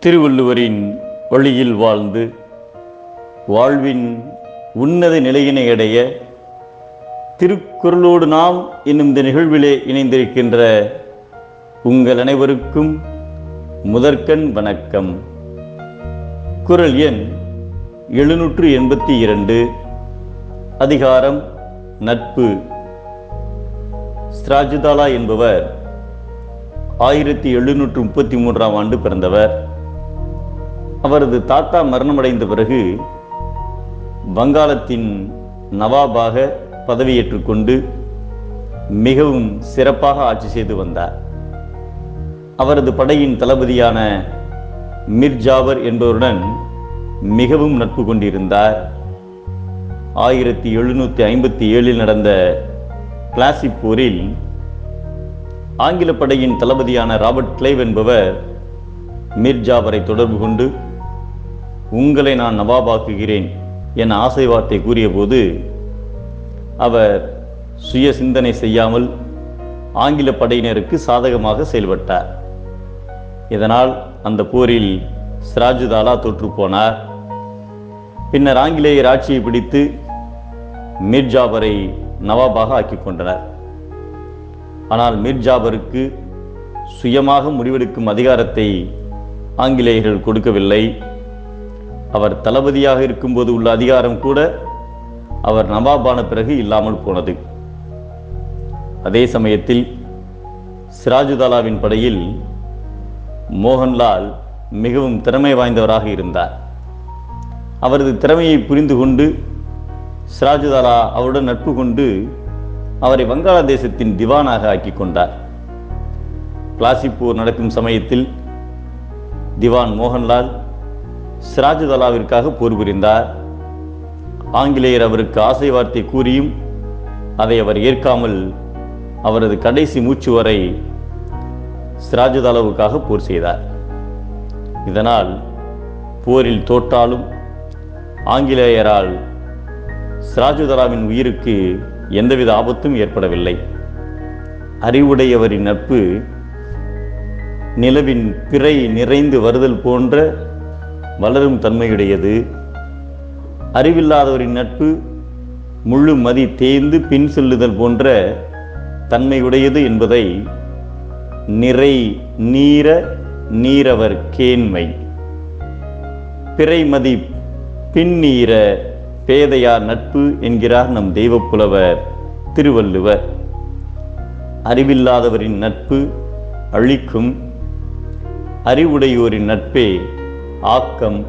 திருவள்ளுவரின் வழியில் வாழ்ந்து வாழ்வின் உன்னத நிலையினை அடைய திருக்குறளோடு நாம் என்னும் இந்த நிகழ்விலே இணைந்திருக்கின்ற உங்கள் அனைவருக்கும் முதற்கண் வணக்கம். குறள் எண் எழுநூற்று எண்பத்தி இரண்டு அதிகாரம் நட்பு. ஸ்ராஜுதாலா என்பவர் ஆயிரத்தி எழுநூற்று முப்பத்தி மூன்றாம் ஆண்டு பிறந்தவர். அவரது தாத்தா மரணமடைந்த பிறகு வங்காளத்தின் நவாபாக பதவியேற்றுக்கொண்டு மிகவும் சிறப்பாக ஆட்சி செய்து வந்தார். அவரது படையின் தளபதியான மிர் என்பவருடன் மிகவும் நட்பு கொண்டிருந்தார். ஆயிரத்தி எழுநூற்றி ஐம்பத்தி ஏழில் நடந்த கிளாசிக் போரில் ஆங்கில படையின் தளபதியான ராபர்ட் கிளைவ் என்பவர் மிர் ஜாவரை தொடர்பு கொண்டு உங்களை நான் நவாபாக்குகிறேன் என ஆசை வார்த்தை கூறியபோது அவர் சுய சிந்தனை செய்யாமல் ஆங்கில படையினருக்கு சாதகமாக செயல்பட்டார். இதனால் அந்த போரில் சிராஜுதாலா தோற்றுப்போனார் பின்னர் ஆங்கிலேயர் ஆட்சியை பிடித்து மீர்ஜாபரை நவாபாக ஆக்கிக் கொண்டனர். ஆனால் மீர்ஜாபருக்கு சுயமாக முடிவெடுக்கும் அதிகாரத்தை ஆங்கிலேயர்கள் கொடுக்கவில்லை. அவர் தளபதியாக இருக்கும்போது உள்ள அதிகாரம் கூட அவர் நவாபான பிறகு இல்லாமல் போனது. அதே சமயத்தில் சிராஜுதாலாவின் படையில் மோகன்லால் மிகவும் திறமை வாய்ந்தவராக இருந்தார். அவரது திறமையை புரிந்து கொண்டு சிராஜுதாலா அவருடன் நட்பு கொண்டு அவரை வங்காளதேசத்தின் திவானாக ஆக்கி கொண்டார். கிளாசிக் போர் நடக்கும் சமயத்தில் திவான் மோகன்லால் சிராஜுதலாவிற்காக போர் புரிந்தார் ஆங்கிலேயர் அவருக்கு ஆசை வார்த்தை கூறியும் அதை அவர் ஏற்காமல் அவரது கடைசி மூச்சு வரை சிராஜுதலாவுக்காக போர் செய்தார். இதனால் போரில் தோற்றாலும் ஆங்கிலேயரால் சிராஜுதலாவின் உயிருக்கு எந்தவித ஆபத்தும் ஏற்படவில்லை. அறிவுடையவரின் நட்பு நிலவின் பிறை நிறைந்து வருதல் போன்ற வளரும் தன்மையுடையது. அறிவில்லாதவரின் நட்பு முழு மதி தேய்ந்து பின் செல்லுதல் போன்ற தன்மையுடையது என்பதை நிறை நீர நீரவர் கேண்மை. பிறைமதி பின்னீர பேதையார் நட்பு என்கிறார் நம் தெய்வப்புலவர் திருவள்ளுவர். அறிவில்லாதவரின் நட்பு அழிக்கும் அறிவுடையோரின் நட்பே ஆக்கம்